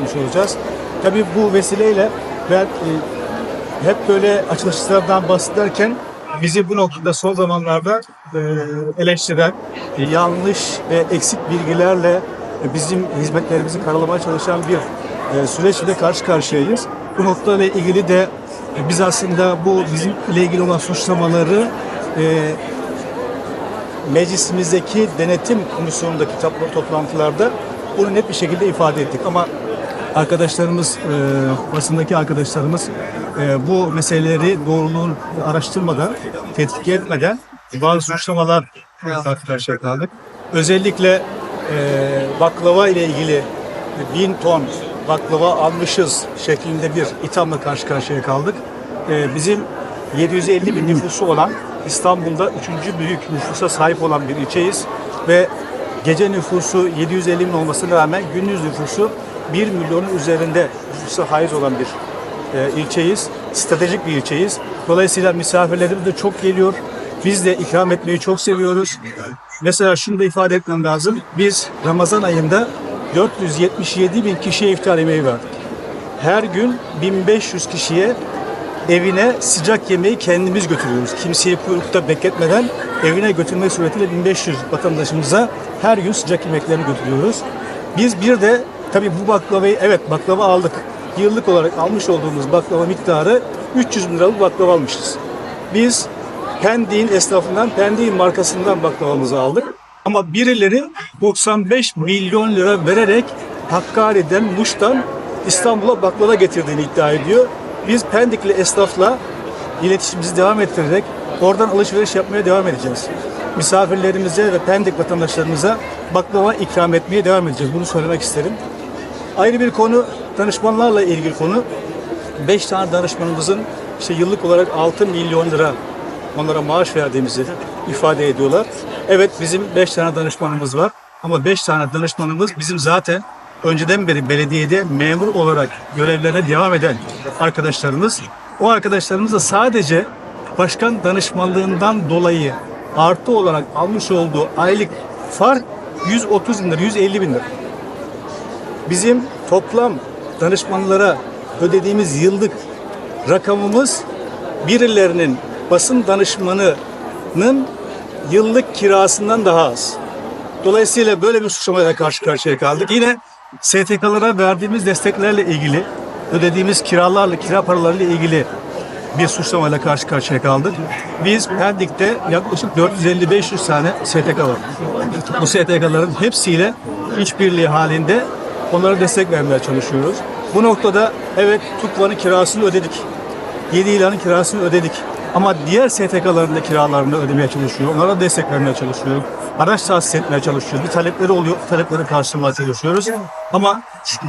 çalışmış olacağız. Tabii bu vesileyle ben e, hep böyle açılışlardan bahsederken bizi bu noktada son zamanlarda e, eleştiren, e, yanlış ve eksik bilgilerle e, bizim hizmetlerimizi karalamaya çalışan bir e, süreçle karşı karşıyayız. Bu noktalarla ilgili de e, biz aslında bu bizimle ilgili olan suçlamaları e, meclisimizdeki denetim komisyonundaki topl- toplantılarda bunu net bir şekilde ifade ettik. Ama arkadaşlarımız, e, basındaki arkadaşlarımız e, bu meseleleri doğruluğunu araştırmadan, tetkik etmeden bazı suçlamalar karşıya kaldık. Özellikle e, baklava ile ilgili bin ton baklava almışız şeklinde bir ithamla karşı karşıya kaldık. E, bizim 750 bin nüfusu olan İstanbul'da üçüncü büyük nüfusa sahip olan bir ilçeyiz ve gece nüfusu 750 bin olmasına rağmen gündüz nüfusu 1 milyonun üzerinde haiz olan bir e, ilçeyiz. Stratejik bir ilçeyiz. Dolayısıyla misafirlerimiz de çok geliyor. Biz de ikram etmeyi çok seviyoruz. Mesela şunu da ifade etmem lazım. Biz Ramazan ayında 477 bin kişiye iftar yemeği verdik. Her gün 1500 kişiye evine sıcak yemeği kendimiz götürüyoruz. Kimseyi kuyrukta bekletmeden evine götürmek suretiyle 1500 vatandaşımıza her gün sıcak yemeklerini götürüyoruz. Biz bir de tabii bu baklavayı evet baklava aldık. Yıllık olarak almış olduğumuz baklava miktarı 300 bin liralık baklava almışız. Biz Pendik'in esnafından, Pendik'in markasından baklavamızı aldık. Ama birileri 95 milyon lira vererek Hakkari'den, Muş'tan İstanbul'a baklava getirdiğini iddia ediyor. Biz Pendikli esnafla iletişimimizi devam ettirerek oradan alışveriş yapmaya devam edeceğiz. Misafirlerimize ve Pendik vatandaşlarımıza baklava ikram etmeye devam edeceğiz. Bunu söylemek isterim. Ayrı bir konu danışmanlarla ilgili konu. 5 tane danışmanımızın işte yıllık olarak 6 milyon lira onlara maaş verdiğimizi ifade ediyorlar. Evet bizim 5 tane danışmanımız var ama 5 tane danışmanımız bizim zaten önceden beri belediyede memur olarak görevlerine devam eden arkadaşlarımız. O arkadaşlarımız da sadece başkan danışmanlığından dolayı artı olarak almış olduğu aylık fark 130 bin lira, 150 bin lira. Bizim toplam danışmanlara ödediğimiz yıllık rakamımız birilerinin basın danışmanının yıllık kirasından daha az. Dolayısıyla böyle bir suçlamayla karşı karşıya kaldık. Yine STK'lara verdiğimiz desteklerle ilgili, ödediğimiz kiralarla, kira paralarıyla ilgili bir suçlamayla karşı karşıya kaldık. Biz Pendik'te yaklaşık 450-500 tane STK var. Bu STK'ların hepsiyle işbirliği halinde onlara destek vermeye çalışıyoruz. Bu noktada evet TUKVA'nın kirasını ödedik. 7 ilanın kirasını ödedik. Ama diğer STK'ların da kiralarını ödemeye çalışıyor. Onlara destek vermeye çalışıyoruz. Araç tahsis etmeye çalışıyoruz. Bir talepleri oluyor. Talepleri karşılamaya çalışıyoruz. Ama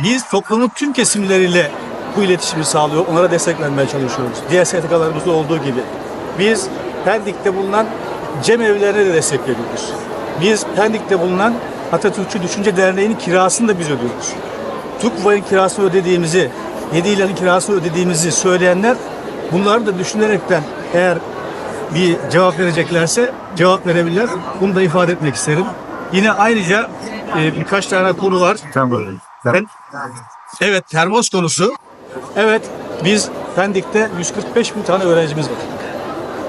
biz toplumun tüm kesimleriyle bu iletişimi sağlıyor. Onlara destek vermeye çalışıyoruz. Diğer STK'larımızda olduğu gibi. Biz Pendik'te bulunan cemevlerine de destek veriyoruz. Biz Pendik'te bulunan Atatürkçü Düşünce Derneği'nin kirasını da biz ödüyoruz. TUKVA'nın kirasını ödediğimizi, 7 ilanın kirasını ödediğimizi söyleyenler bunları da düşünerekten eğer bir cevap vereceklerse cevap verebilirler. Bunu da ifade etmek isterim. Yine ayrıca e, birkaç tane konu var. Ben, evet termos konusu. Evet biz Pendik'te 145 bin tane öğrencimiz var.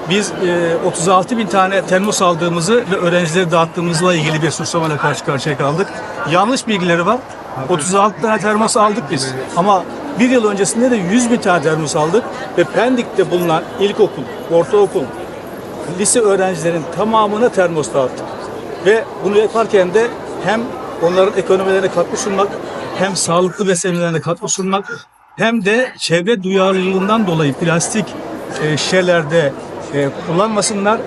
Biz e, 36 bin tane termos aldığımızı ve öğrencilere dağıttığımızla ilgili bir suçlamayla karşı karşıya kaldık. Yanlış bilgileri var. 36 tane termos aldık biz. Ama bir yıl öncesinde de 100 bin tane termos aldık. Ve Pendik'te bulunan ilkokul, ortaokul, lise öğrencilerin tamamına termos dağıttık. Ve bunu yaparken de hem onların ekonomilerine katkı sunmak, hem sağlıklı beslenmelerine katkı sunmak, hem de çevre duyarlılığından dolayı plastik e, şişelerde e, kullanmasınlar,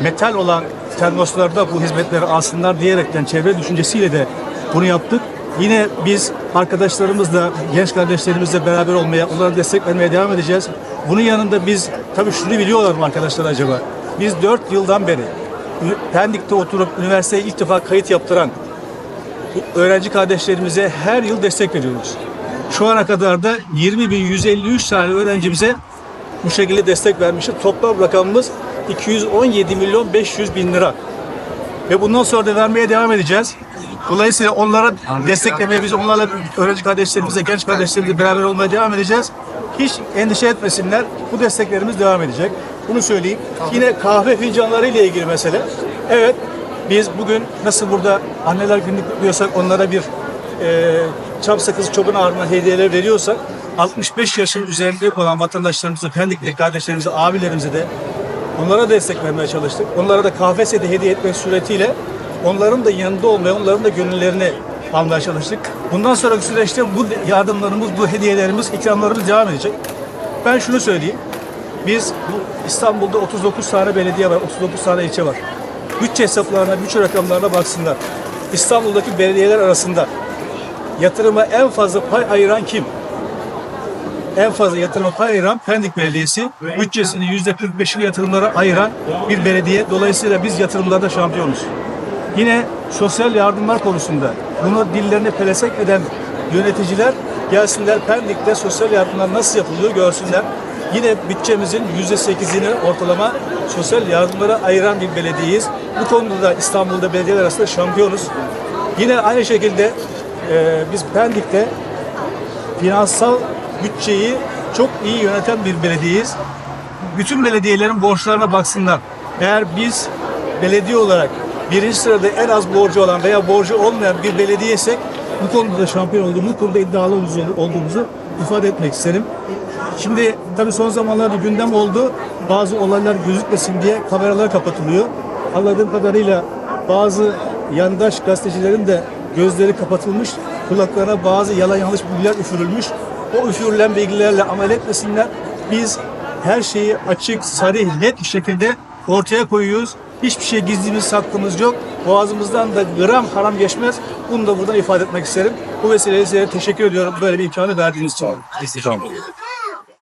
metal olan termoslarda bu hizmetleri alsınlar diyerekten çevre düşüncesiyle de bunu yaptık. Yine biz arkadaşlarımızla, genç kardeşlerimizle beraber olmaya, onlara destek vermeye devam edeceğiz. Bunun yanında biz, tabii şunu biliyorlar mı arkadaşlar acaba? Biz 4 yıldan beri Pendik'te oturup üniversiteye ilk defa kayıt yaptıran öğrenci kardeşlerimize her yıl destek veriyoruz. Şu ana kadar da 20.153 tane öğrencimize bu şekilde destek vermişiz. Toplam rakamımız 217 milyon 500 bin lira. Ve bundan sonra da vermeye devam edeceğiz. Dolayısıyla onlara desteklemeye, biz onlarla öğrenci kardeşlerimizle, genç kardeşlerimizle beraber olmaya devam edeceğiz. Hiç endişe etmesinler. Bu desteklerimiz devam edecek. Bunu söyleyeyim. Yine kahve fincanları ile ilgili mesele. Evet, biz bugün nasıl burada anneler günlük kutluyorsak onlara bir e, çam sakız çoban ağrına hediyeler veriyorsak 65 yaşın üzerinde olan vatandaşlarımıza, Pendik'teki kardeşlerimize, abilerimize de onlara destek vermeye çalıştık. Onlara da kahve seti hediye etmek suretiyle onların da yanında olmaya, onların da gönüllerini almaya çalıştık. Bundan sonraki süreçte bu yardımlarımız, bu hediyelerimiz, ikramlarımız devam edecek. Ben şunu söyleyeyim. Biz bu İstanbul'da 39 tane belediye var, 39 tane ilçe var. Bütçe hesaplarına, bütçe rakamlarına baksınlar. İstanbul'daki belediyeler arasında yatırıma en fazla pay ayıran kim? En fazla yatırıma ayıran Pendik Belediyesi. Bütçesinin yüzde 45'ini yatırımlara ayıran bir belediye. Dolayısıyla biz yatırımlarda şampiyonuz. Yine sosyal yardımlar konusunda bunu dillerine pelesek eden yöneticiler gelsinler Pendik'te sosyal yardımlar nasıl yapılıyor görsünler. Yine bütçemizin yüzde sekizini ortalama sosyal yardımlara ayıran bir belediyeyiz. Bu konuda da İstanbul'da belediyeler arasında şampiyonuz. Yine aynı şekilde e, biz Pendik'te finansal bütçeyi çok iyi yöneten bir belediyeyiz. Bütün belediyelerin borçlarına baksınlar. Eğer biz belediye olarak birinci sırada en az borcu olan veya borcu olmayan bir belediyeysek bu konuda da şampiyon olduğumuzu, bu konuda iddialı olduğumuzu ifade etmek isterim. Şimdi tabii son zamanlarda gündem oldu. Bazı olaylar gözükmesin diye kameralar kapatılıyor. Anladığım kadarıyla bazı yandaş gazetecilerin de gözleri kapatılmış, kulaklarına bazı yalan yanlış bilgiler üfürülmüş. O üfürülen bilgilerle amel etmesinler. Biz her şeyi açık, sarih, net bir şekilde ortaya koyuyoruz. Hiçbir şey gizlimiz, saklımız yok. Boğazımızdan da gram haram geçmez. Bunu da buradan ifade etmek isterim. Bu vesileyle size teşekkür ediyorum böyle bir imkanı verdiğiniz için. Tamam.